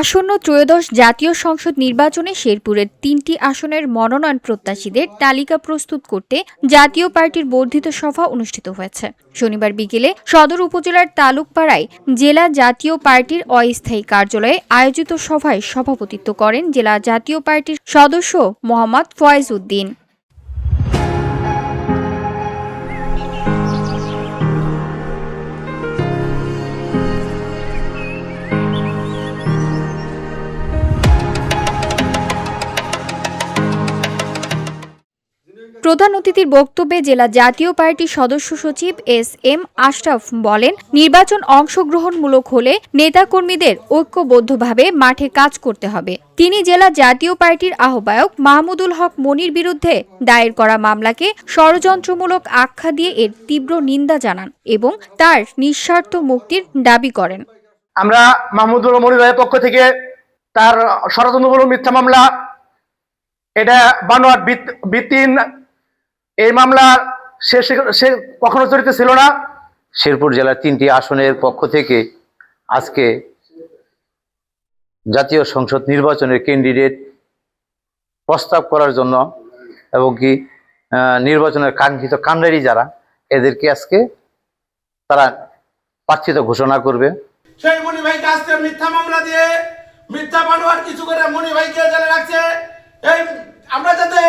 আসন্ন ত্রয়োদশ জাতীয় সংসদ নির্বাচনে শেরপুরের তিনটি আসনের মনোনয়ন প্রত্যাশীদের তালিকা প্রস্তুত করতে জাতীয় পার্টির বর্ধিত সভা অনুষ্ঠিত হয়েছে। শনিবার বিকেলে সদর উপজেলার তালুকপাড়ায় জেলা জাতীয় পার্টির অস্থায়ী কার্যালয়ে আয়োজিত সভায় সভাপতিত্ব করেন জেলা জাতীয় পার্টির সদস্য মোহাম্মদ ফয়েজ উদ্দিন। প্রধান অতিথির বক্তব্যে জেলা জাতীয় পার্টির সদস্য সচিব এস এম আশরাফ বলেন, নির্বাচন অংশগ্রহণমূলক হলে নেতাকর্মীদের ঐক্যবদ্ধভাবে মাঠে কাজ করতে হবে। তিনি জেলা জাতীয় পার্টির আহ্বায়ক মাহমুদুল হক মনির বিরুদ্ধে দায়ের করা মামলাকে ষড়যন্ত্রমূলক আখ্যা দিয়ে এর তীব্র নিন্দা জানান এবং তার নিঃস্বার্থ মুক্তির দাবি করেন। আমরা মাহমুদুল মনির পক্ষ থেকে তার ষড়যন্ত্রমূলক মিথ্যা মামলা, এটা ভিত- ভিত্তিহীন এই মামলা সে সে- কখনো জড়িত ছিল না। শেরপুর জেলার তিনটি আসনের পক্ষ থেকে আজকে জাতীয় সংসদ নির্বাচনের ক্যান্ডিডেট প্রস্তাব করার জন্য এবং কি নির্বাচনের কাঙ্ক্ষিত কান্ডারি যারা এদেরকে আজকে তারা প্রার্থিত ঘোষণা করবে। সেই মনি ভাইকে আজকে মিথ্যা মামলা দিয়ে মিথ্যা বানোয়ার কিছু করে মনি ভাইকে জেলে রাখছে এই আমরা যাতে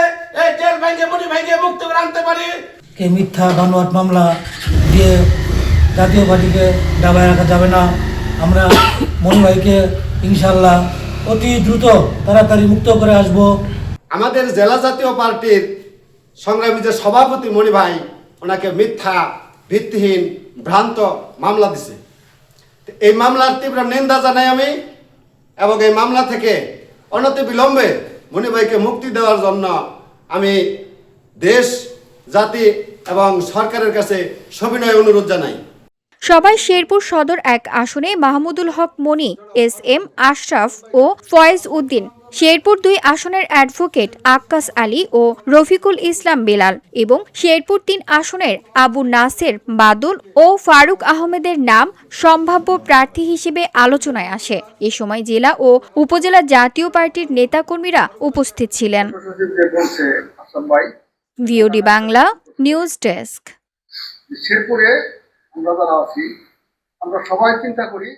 এই জেল ভাইকে মনি ভাইকে মুক্ত করে আনতে পারি। কে মিথ্যা বানোয়াট মামলা দিয়ে জাতীয় পার্টিকে দাবায় রাখা যাবে না। আমরা মনি ভাইকে ইনশাল্লাহ অতি দ্রুত তাড়াতাড়ি মুক্ত করে আসব। আমাদের জেলা জাতীয় পার্টির সংগ্রামী যে সভাপতি মণি ভাই ওনাকে মিথ্যা ভিত্তিহীন ভ্রান্ত মামলা দিছে। এই মামলার তীব্র নিন্দা জানাই আমি এবং এই মামলা থেকে অনতি বিলম্বে মণি ভাইকে মুক্তি দেওয়ার জন্য আমি দেশ জাতি এবং সরকারের কাছে সবিনয় অনুরোধ জানাই। সবাই শেরপুর সদর এক আসনে মাহমুদুল হক মনি এস এম আশরাফ ও ফয়েজ উদ্দিন শেরপুর দুই আসনের অ্যাডভোকেট আক্কাস আলী ও রফিকুল ইসলাম বেলাল এবং শেরপুর তিন আসনের আবু নাসের বাদুল ও ফারুক আহমেদের নাম সম্ভাব্য প্রার্থী হিসেবে আলোচনায় আসে। এ সময় জেলা ও উপজেলা জাতীয় পার্টির নেতাকর্মীরা উপস্থিত ছিলেন। ভিওডি বাংলা নিউজ ডেস্ক শেরপুরে আমরা যারা আছি আমরা সবাই চিন্তা করি